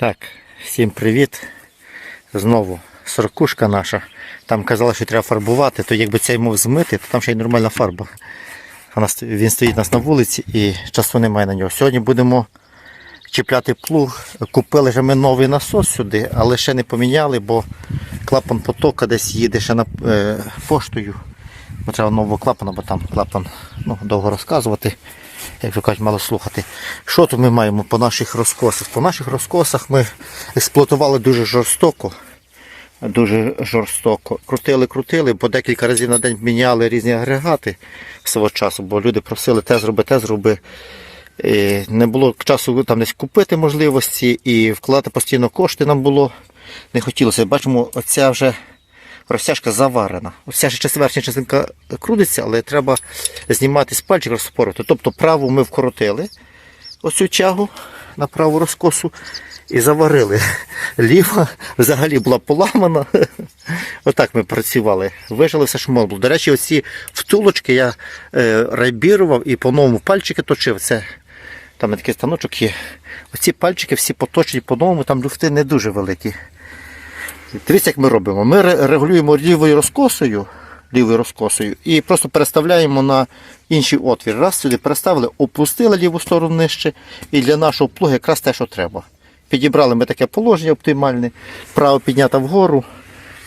Так, всім привіт. Знову сорокушка наша. Там казали, що треба фарбувати, то якби цей мов змити, то там ще й нормальна фарба. Він стоїть у нас на вулиці і часу немає на нього. Сьогодні будемо чіпляти плуг. Купили вже ми новий насос сюди, але ще не поміняли, бо клапан потока десь їде ще на е, поштою. Треба нового клапана, бо там клапан ну, довго розказувати, як то кажуть, мало слухати. Що тут ми маємо по наших розкосах? По наших розкосах ми експлуатували дуже жорстоко. Дуже жорстоко. Крутили, крутили, бо декілька разів на день міняли різні агрегати свого часу, бо люди просили те зроби, те зроби. І не було часу там десь купити можливості і вкладати постійно кошти нам було. Не хотілося. Бачимо, оця вже розтяжка заварена. Оця ще верхня частинка крутиться, але треба знімати з пальчик розпорити. Тобто праву ми вкоротили оцю тягу на праву розкосу і заварили. Ліва взагалі була поламана. Отак ми працювали. Вижили все, що можна було. До речі, оці втулочки я е, райбірував і по-новому пальчики точив. Це там такий станочок є. Оці пальчики всі поточені по-новому, там люфти не дуже великі. Дивіться, як ми робимо. Ми регулюємо лівою розкосою, лівою розкосою і просто переставляємо на інший отвір. Раз сюди переставили, опустили ліву сторону нижче, і для нашого плуга якраз те, що треба. Підібрали ми таке положення оптимальне, право піднята вгору.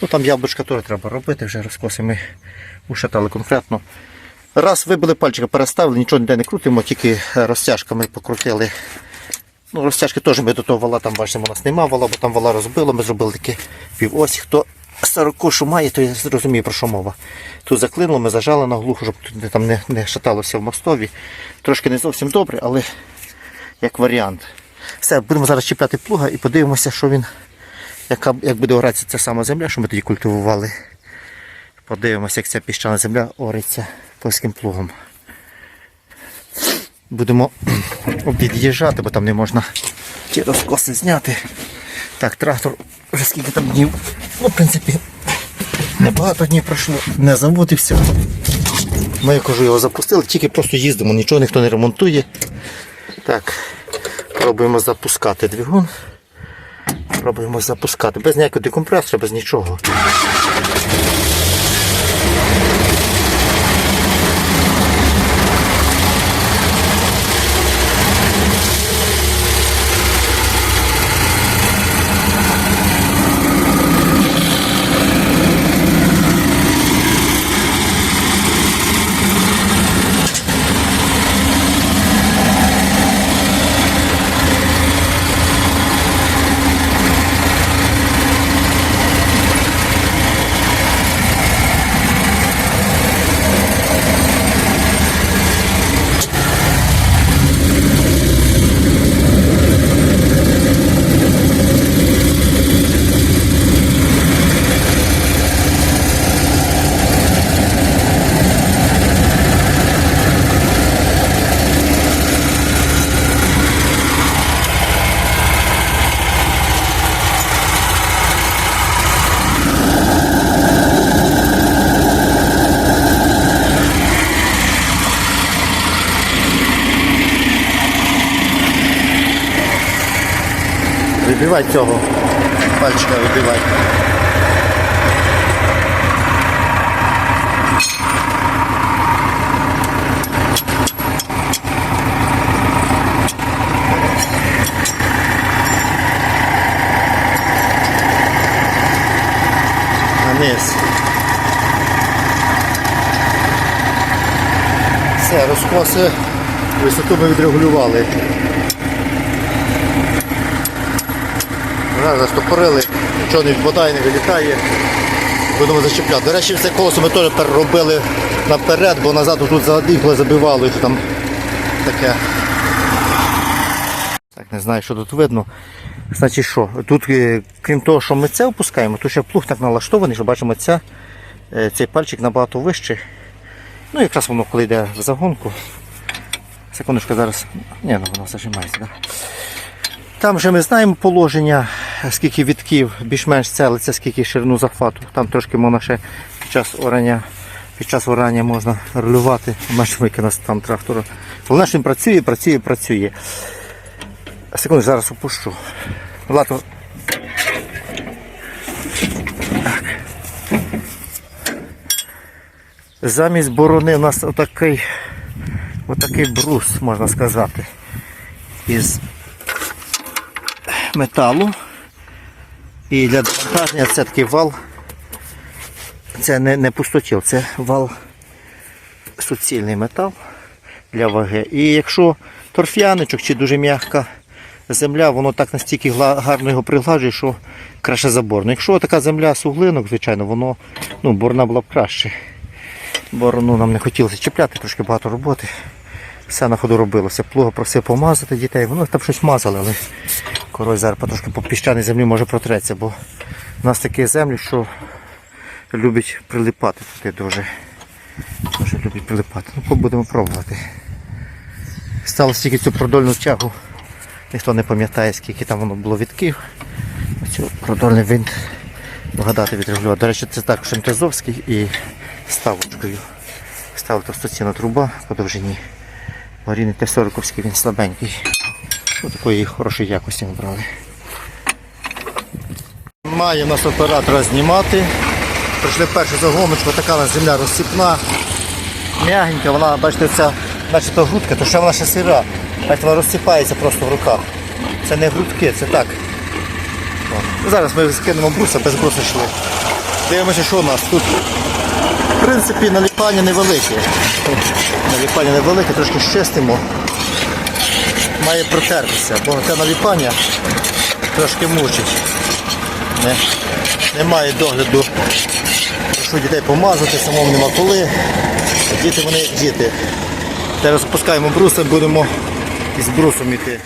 Ну там яблучка теж треба робити, вже розкоси ми ушатали конкретно. Раз вибили пальчика, переставили, нічого ніде не крутимо, тільки розтяжками покрутили. Ну, розтяжки теж ми до того вала, там бачимо, у нас нема вала, бо там вала розбило, ми зробили таке півось. Хто сорокошу має, то я зрозумію про що мова. Тут заклинуло, ми зажали на глуху, щоб тут там не, не шаталося в мостові. Трошки не зовсім добре, але як варіант. Все, будемо зараз чіпляти плуга і подивимося, що він, яка, як буде оратися ця сама земля, що ми тоді культивували. Подивимося, як ця піщана земля ориться польським плугом. Будемо від'їжджати, бо там не можна ті розкоси зняти. Так, трактор вже скільки там днів. Ну, в принципі, небагато днів пройшло, не заводився. Ми, я кажу, його запустили, тільки просто їздимо, нічого ніхто не ремонтує. Так, пробуємо запускати двигун. Пробуємо запускати. Без ніякого декомпресора, без нічого. Вибивай цього. Пальчика вибивай. Низ. Все, розкоси. Висоту ми відрегулювали. Вже застопорили, нічого не відпадає, не вилітає. Будемо зачіпляти. До речі, це колесо ми теж переробили наперед, бо назад тут задихло, забивало їх там таке. Так, не знаю, що тут видно. Значить що, тут, е, крім того, що ми це опускаємо, тут ще плуг так налаштований, що бачимо, ця, е, цей пальчик набагато вищий. Ну, якраз воно коли йде в загонку. Секундочку зараз. Ні, ну воно зажимається, так? Там вже ми знаємо положення, скільки відків більш-менш целиться, скільки ширину захвату. Там трошки можна ще під час орання, під час орання можна рулювати. У нас там трактор. Головне, що він працює, працює, працює. Секунду, зараз опущу. Влад, о- Замість борони у нас отакий, отакий брус, можна сказати, із металу. І для завантаження це такий вал. Це не, не пустотіл, це вал суцільний метал для ваги. І якщо торф'яничок чи дуже м'яка земля, воно так настільки гарно його пригладжує, що краще заборно. Якщо така земля суглинок, звичайно, воно ну, борна була б краще. Борону нам не хотілося чіпляти, трошки багато роботи. Все на ходу робилося. Плуга просив помазати дітей. Воно там щось мазали, але король зараз трошки по піщаній землі може протреться, бо у нас такі землі, що любить прилипати туди дуже. Дуже любить прилипати. Ну, будемо пробувати. Сталося тільки цю продольну тягу. Ніхто не пам'ятає, скільки там воно було відків. Оцю продольний винт вгадати відрегулювати. До речі, це також МТЗовський і ставочкою. Ставили товстоцінна труба по довжині. Маріни Т-40 він слабенький. Ось такої хорошої якості ми брали. Має нас оператора знімати. Прийшли першу загоночку, така нас земля розсипна, м'ягенька, вона, бачите, ця начебто грудка, то ще вона ще сира. Бачите, вона розсипається просто в руках. Це не грудки, це так. О. Зараз ми скинемо бруса, без бруса йшли. Дивимося, що у нас тут. В принципі, наліпання невелике. Наліпання невелике, трошки щистимо. Має протертися, бо це наліпання трошки мучить. Не, немає догляду. Прошу дітей помазати, самому нема коли. Діти вони діти. Зараз спускаємо бруса, будемо із брусом йти.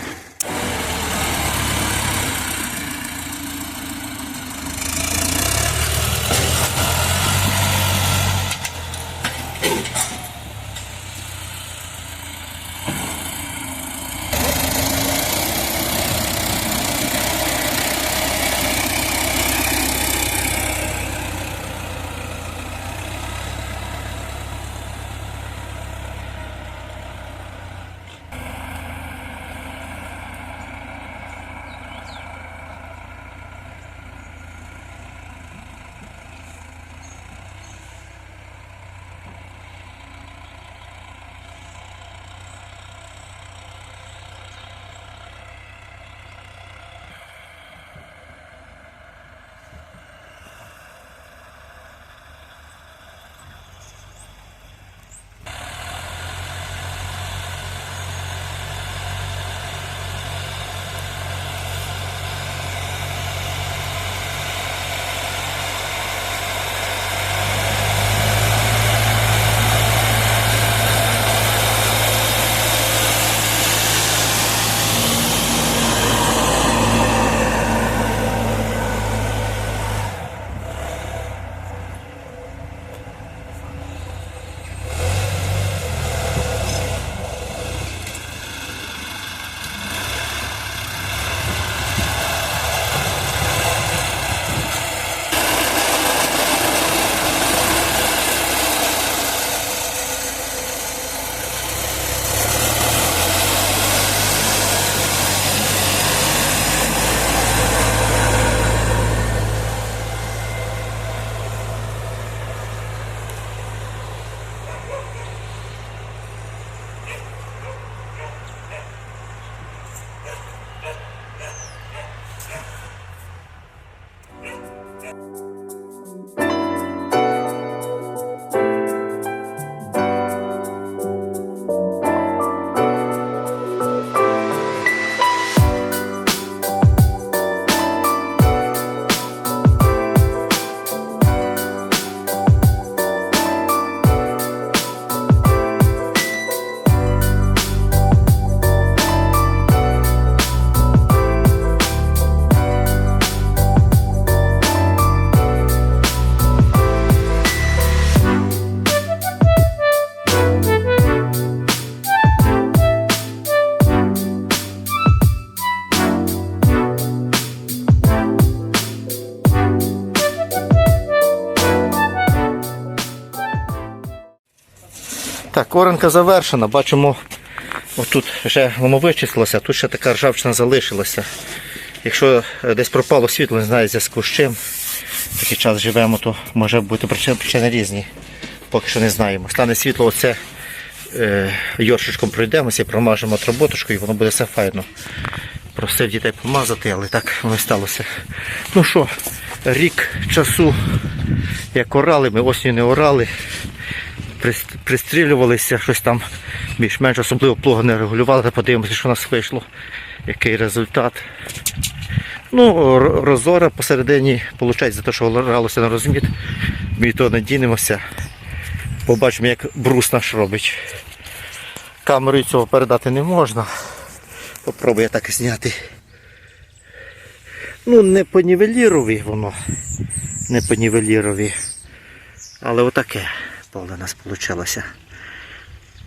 Так, оранка завершена. Бачимо, отут вже воно вичислилося, тут ще така ржавчина залишилася. Якщо е, десь пропало світло, не знаю зв'язку з чим, такий час живемо, то може бути причини, причини різні. Поки що не знаємо. Стане світло, оце е, йоршечком пройдемося, промажемо отработочкою, і воно буде все файно. Просив дітей помазати, але так воно і сталося. Ну що, рік часу, як орали, ми осінню не орали, пристрілювалися, щось там більш-менш особливо плуга не регулювали, подивимося, що у нас вийшло, який результат. Ну, розора посередині, виходить, за те, що оралося на розміт, ми то надінемося. Побачимо, як брус наш робить. Камерою цього передати не можна. Попробую я так зняти. Ну, не по нівелірові воно. Не по нівелірові. Але отаке поле у нас вийшло.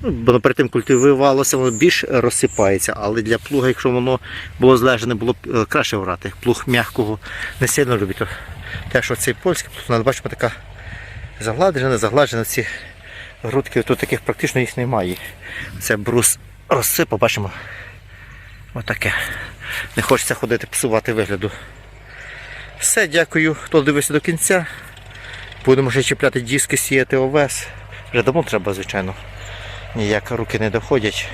Ну, бо перед тим культивувалося, воно більш розсипається, але для плуга, якщо воно було злежане, було б е, краще орати. Плуг м'якого не сильно любить. Те, що цей польський плуг, ну, бачимо, така загладжена, загладжена ці грудки, тут таких практично їх немає. Це брус розсипав, бачимо. Отаке. Не хочеться ходити псувати вигляду. Все, дякую, хто дивився до кінця. Будемо ще чіпляти диски, сіяти овес. Вже давно треба, звичайно. Ніяк руки не доходять.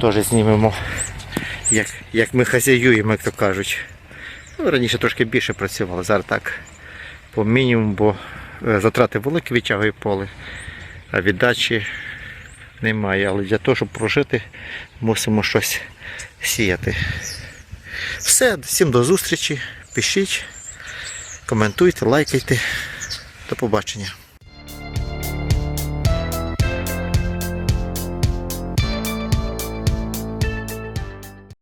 Теж знімемо, як, як ми хазяюємо, як то кажуть. Ну, раніше трошки більше працювали, зараз так по мінімуму, бо е, затрати великі відтягує поле, а віддачі немає. Але для того, щоб прожити, мусимо щось сіяти. Все, всім до зустрічі. Пишіть, коментуйте, лайкайте. До побачення.